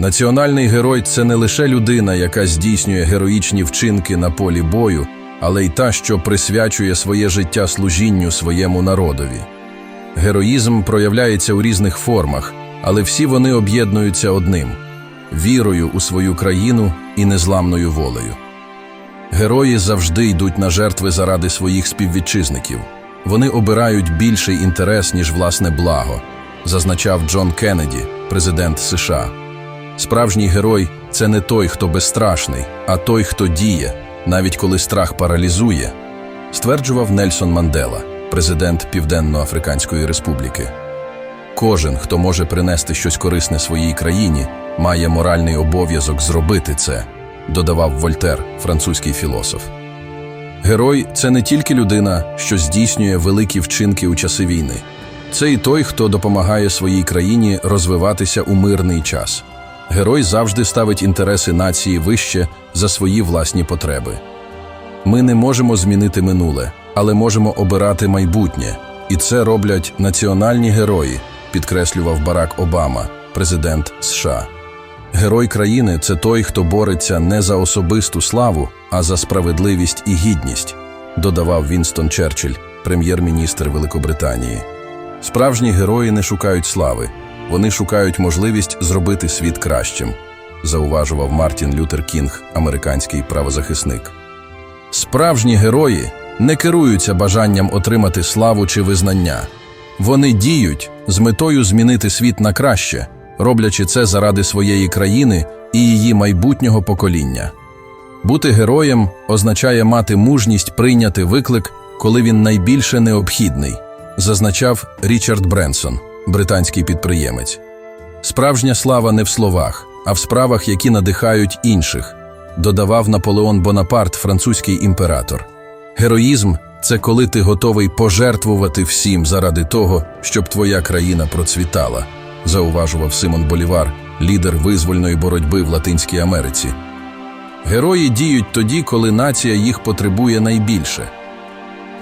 Національний герой це не лише людина, яка здійснює героїчні вчинки на полі бою, але й та, що присвячує своє життя служінню своєму народові. Героїзм проявляється у різних формах, але всі вони об'єднуються одним вірою у свою країну і незламною волею. Герої завжди йдуть на жертви заради своїх співвітчизників. Вони обирають більший інтерес, ніж власне благо, зазначав Джон Кеннеді, президент США. Справжній герой це не той, хто безстрашний, а той, хто діє, навіть коли страх паралізує, стверджував Нельсон Мандела, президент Південно-Африканської Республіки. Кожен, хто може принести щось корисне своїй країні, має моральний обов'язок зробити це, додавав Вольтер, французький філософ. Герой це не тільки людина, що здійснює великі вчинки у часи війни, це і той, хто допомагає своїй країні розвиватися у мирний час. Герой завжди ставить інтереси нації вище за свої власні потреби. Ми не можемо змінити минуле, але можемо обирати майбутнє, і це роблять національні герої, підкреслював Барак Обама, президент США. Герой країни це той, хто бореться не за особисту славу, а за справедливість і гідність, додавав Вінстон Черчилль, прем'єр-міністр Великобританії. Справжні герої не шукають слави, вони шукають можливість зробити світ кращим, зауважував Мартін Лютер Кінг, американський правозахисник. Справжні герої не керуються бажанням отримати славу чи визнання. Вони діють з метою змінити світ на краще, роблячи це заради своєї країни і її майбутнього покоління. Бути героєм означає мати мужність прийняти виклик, коли він найбільше необхідний, зазначав Річард Бренсон, британський підприємець. Справжня слава не в словах, а в справах, які надихають інших, додавав Наполеон Бонапарт, французький імператор. Героїзм це коли ти готовий пожертвувати всім заради того, щоб твоя країна процвітала, зауважував Симон Болівар, лідер визвольної боротьби в Латинській Америці. Герої діють тоді, коли нація їх потребує найбільше.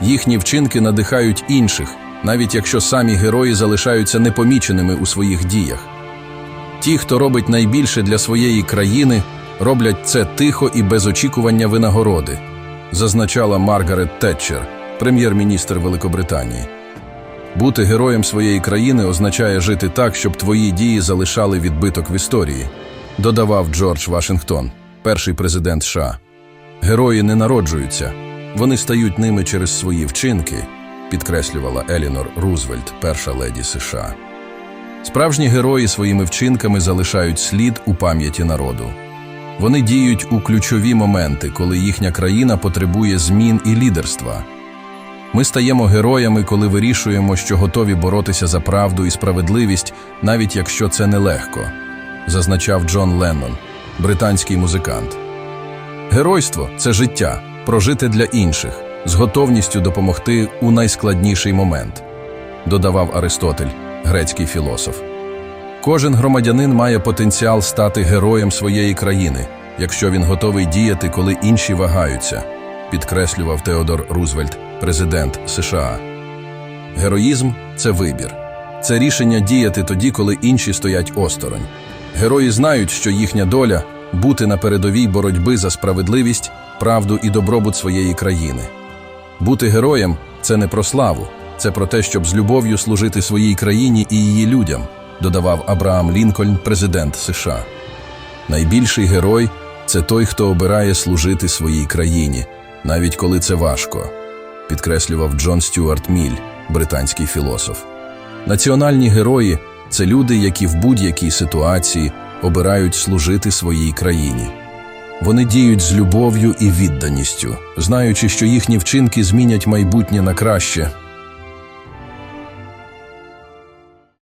Їхні вчинки надихають інших, навіть якщо самі герої залишаються непоміченими у своїх діях. Ті, хто робить найбільше для своєї країни, роблять це тихо і без очікування винагороди, зазначала Маргарет Тетчер, прем'єр-міністр Великобританії. Бути героєм своєї країни означає жити так, щоб твої дії залишали відбиток в історії, додавав Джордж Вашингтон, перший президент США. Герої не народжуються, вони стають ними через свої вчинки, підкреслювала Елінор Рузвельт, перша леді США. Справжні герої своїми вчинками залишають слід у пам'яті народу. Вони діють у ключові моменти, коли їхня країна потребує змін і лідерства. Ми стаємо героями, коли вирішуємо, що готові боротися за правду і справедливість, навіть якщо це нелегко, зазначав Джон Леннон, британський музикант. Геройство це життя, прожите для інших, з готовністю допомогти у найскладніший момент, додавав Аристотель, грецький філософ. Кожен громадянин має потенціал стати героєм своєї країни, якщо він готовий діяти, коли інші вагаються, підкреслював Теодор Рузвельт, президент США. Героїзм це вибір. Це рішення діяти тоді, коли інші стоять осторонь. Герої знають, що їхня доля бути на передовій боротьби за справедливість, правду і добробут своєї країни. Бути героєм це не про славу, це про те, щоб з любов'ю служити своїй країні і її людям, додавав Абрaham Лінкольн, президент США. Найбільший герой це той, хто обирає служити своїй країні, навіть коли це важко, підкреслював Джон Стюарт Міль, британський філософ. Національні герої це люди, які в будь-якій ситуації обирають служити своїй країні. Вони діють з любов'ю і відданістю, знаючи, що їхні вчинки змінять майбутнє на краще,